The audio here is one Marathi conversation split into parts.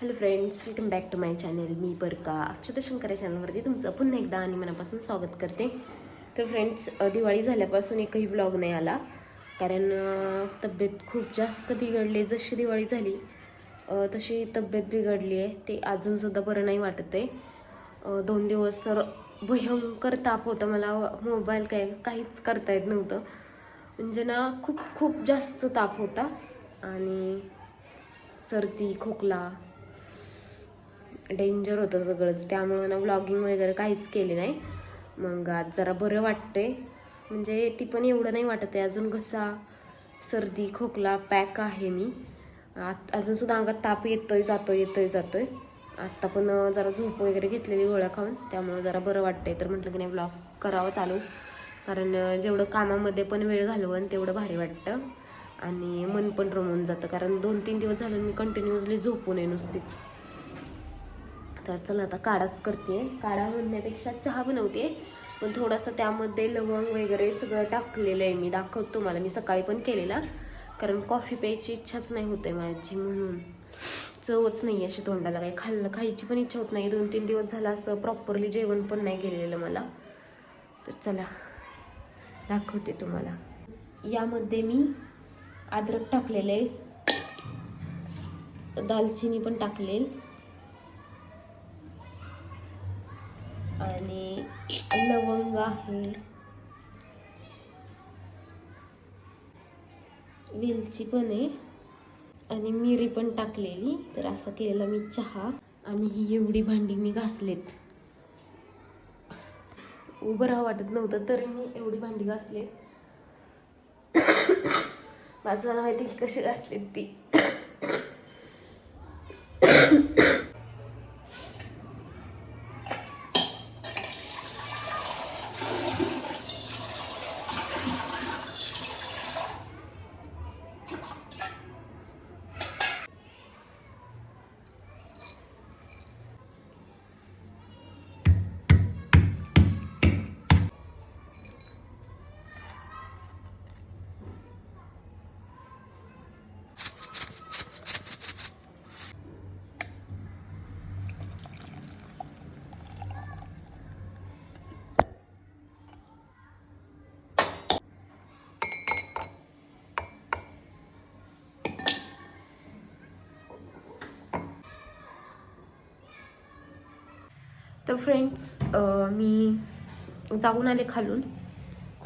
Hello friends welcome back to my channel मी बरका. अक्षता शंकर या चॅनलवरती तुमचं पुन्हा एकदा आणि मनापासून स्वागत करते. तर फ्रेंड्स दिवाळी झाल्यापासून एकही ब्लॉग नाही आला. कारण तब्येत खूप जास्त बिघडली. जशी दिवाळी झाली तशी तब्येत बिघडली आहे. ते अजूनसुद्धा बरं नाही वाटत आहे. दोन दिवस तर भयंकर ताप होता मला. मोबाईल काय काहीच करता येत नव्हतं. म्हणजे ना खूप खूप जास्त ताप होता. आणि सर्दी खोकला डेंजर होतं सगळंच. त्यामुळं ना व्लॉगिंग वगैरे काहीच केले नाही. मग आज जरा बरं वाटते म्हणजे ती पण एवढं नाही वाटत आहे. अजून घसा सर्दी खोकला पॅक आहे मी. आत अजूनसुद्धा अंगात ताप येतोय जातोय येतोय जातोय. आत्ता पण जरा झोप वगैरे घेतलेली गोळ्या खाऊन. त्यामुळं जरा बरं वाटतंय. तर म्हटलं की नाही ब्लॉग करावं चालू. कारण जेवढं कामामध्ये पण वेळ घालवन तेवढं भारी वाटतं. आणि मन पण रमून जातं. कारण दोन तीन दिवस झालं मी कंटिन्युअसली झोपून आहे नुसतीच. तर चला आता काढाच करते. काढा म्हणण्यापेक्षा चहा बनवते. पण थोडासा त्यामध्ये लवंग वगैरे सगळं टाकलेलं आहे मी. दाखवतो तुम्हाला. मी सकाळी पण केलेला. कारण कॉफी प्यायची इच्छाच नाही होते माझी म्हणून. चवच नाही अशी तोंडाला. काही खाल्लं खायची पण इच्छा होत नाही. दोन तीन दिवस झाला असं प्रॉपरली जेवण पण नाही केलेलं मला. तर चला. दाखवते तुम्हाला. यामध्ये मी अद्रक टाकलेलं आहे. दालचिनी पण टाकलेल. आणि लवंग आहे. वेलची पण आहे. आणि मिरी पण टाकलेली. तर असं केलेला मी चहा. आणि ही एवढी भांडी मी घासलेत. उभं राहा वाटत नव्हतं तरी मी एवढी भांडी घासलेत. माझं माहिती की कशी घासलेत ती. तर फ्रेंड्स मी जाऊन आले खालून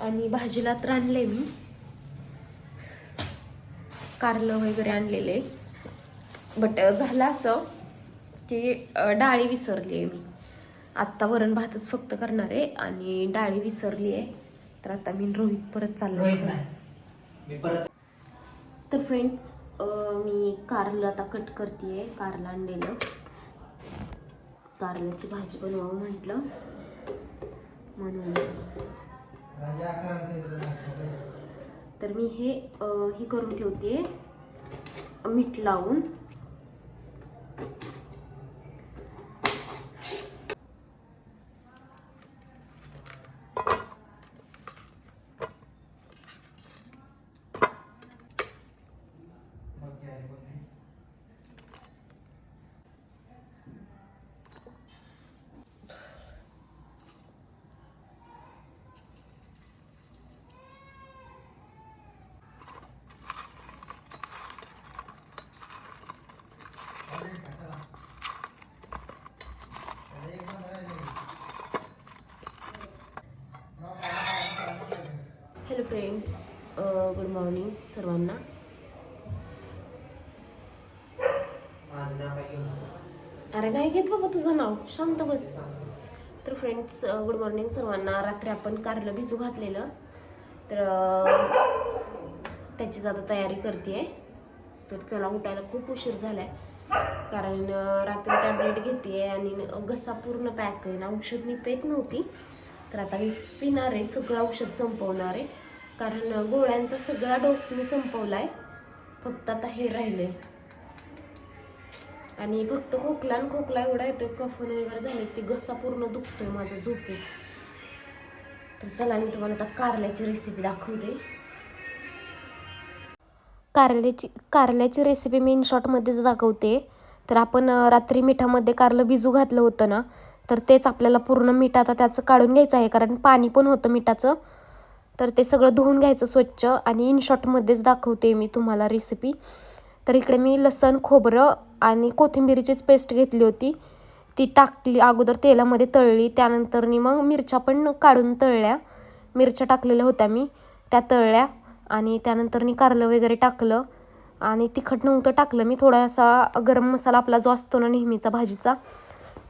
आणि भाजीला तर आणले मी. कारलं वगैरे आणलेले. बट झालं असं की डाळी विसरली आहे मी. आत्ता वरण भातच फक्त करणार आहे आणि डाळी विसरली आहे तर आता मी रोहित परत चाललो. तर फ्रेंड्स मी कारलं आता कट करते कारलं आणलेलं. कारल्याची भाजी बनवावं म्हटलं. म्हणून. तर मी हे ही करून ठेवते मीठ लावून. हॅलो फ्रेंड्स गुड मॉर्निंग सर्वांना. अरे नाही घेत बाबा तुझं नाव. शांत बस. तर फ्रेंड्स गुड मॉर्निंग सर्वांना. रात्री आपण कारलं भिजू घातलेलं. तर त्याची त्याचीच आता तयारी करते तर चला उठायला खूप उशीर झालाय. कारण uh, रात्री टॅबलेट घेते आणि uh, घसा पूर्ण पॅक आहे ना औषध मी पेत नव्हती. तर आता मी पिणार आहे सगळं औषध संपवणार आहे. कारण गोळ्यांचा सगळा डोस मी संपवला आहे फक्त आता हे राहिले आणि फक्त खोकला आणि खोकला एवढा येतोय कफन वगैरे झाले ते घसा पूर्ण दुखतोय माझा झोपे तर चला मी तुम्हाला आता कारल्याची रेसिपी दाखवते. कारल्याची कारल्याची रेसिपी मी इन शॉर्टमध्येच दाखवते. तर आपण रात्री मिठामध्ये कारलं भिजू घातलं होतं ना तर तेच आपल्याला पूर्ण मीठ आता त्याचं काढून घ्यायचं आहे कारण पाणी पण होतं मिठाचं. तर ते सगळं धुवून घ्यायचं स्वच्छ आणि इन शॉर्टमध्येच दाखवते मी तुम्हाला रेसिपी तर इकडे मी लसण खोबरं आणि कोथिंबिरीचीच पेस्ट घेतली होती. ती टाकली अगोदर तेलामध्ये तळली त्यानंतरनी मग मिरच्या पण काढून तळल्या. मिरच्या टाकलेल्या होत्या मी त्या तळल्या आणि त्यानंतरनी कारलं वगैरे टाकलं. आणि तिखट नव्हतं टाकलं मी थोडासा गरम मसाला आपला जो असतो ना नेहमीचा भाजीचा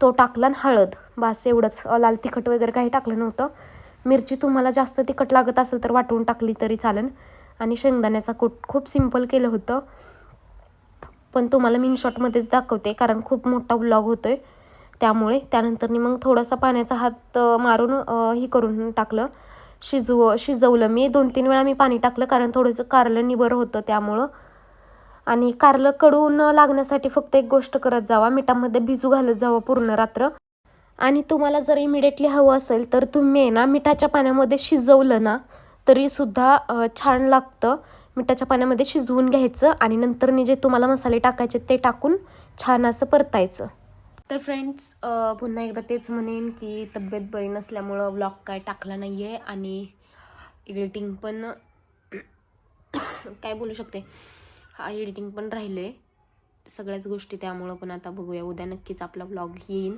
तो टाकला आणि हळद. बास एवढंच. लाल तिखट वगैरे काही टाकलं नव्हतं. मिरची तुम्हाला जास्त तिखट लागत असेल तर वाटून टाकली तरी चालेल. आणि शेंगदाण्याचा कूट खूप सिंपल केलं होतं. पण तुम्हाला मी शॉर्टमध्येच दाखवते कारण खूप मोठा ब्लॉग होतो आहे त्यामुळे त्यानंतरनी मग थोडासा पाण्याचा हात मारून हे ही करून टाकलं. शिजव शिजवलं. मी दोन तीन वेळा मी पाणी टाकलं कारण थोडंसं कारलं निबर होतं त्यामुळं. आणि कारलं कडू न लागण्यासाठी फक्त एक गोष्ट करत जावा. मिठामध्ये भिजू घालत जावं पूर्ण रात्र. आणि तुम्हाला जर इमिडिएटली हवं असेल तर तुम्ही आहे ना मिठाच्या पाण्यामध्ये शिजवलं ना तरीसुद्धा छान लागतं. मिठाच्या पाण्यामध्ये शिजवून घ्यायचं आणि नंतरनी जे तुम्हाला मसाले टाकायचे ते टाकून छान असं परतायचं. तर फ्रेंड्स पुन्हा एकदा तेच म्हणेन की तब्येत बरी नसल्यामुळं व्लॉग काय टाकला नाही आहे आणि एडिटिंग पण काय बोलू शकते? हा एडिटिंग पण राहिलं आहे सगळ्याच गोष्टी त्यामुळं पण आता बघूया. उद्या नक्कीच आपला ब्लॉग येईन.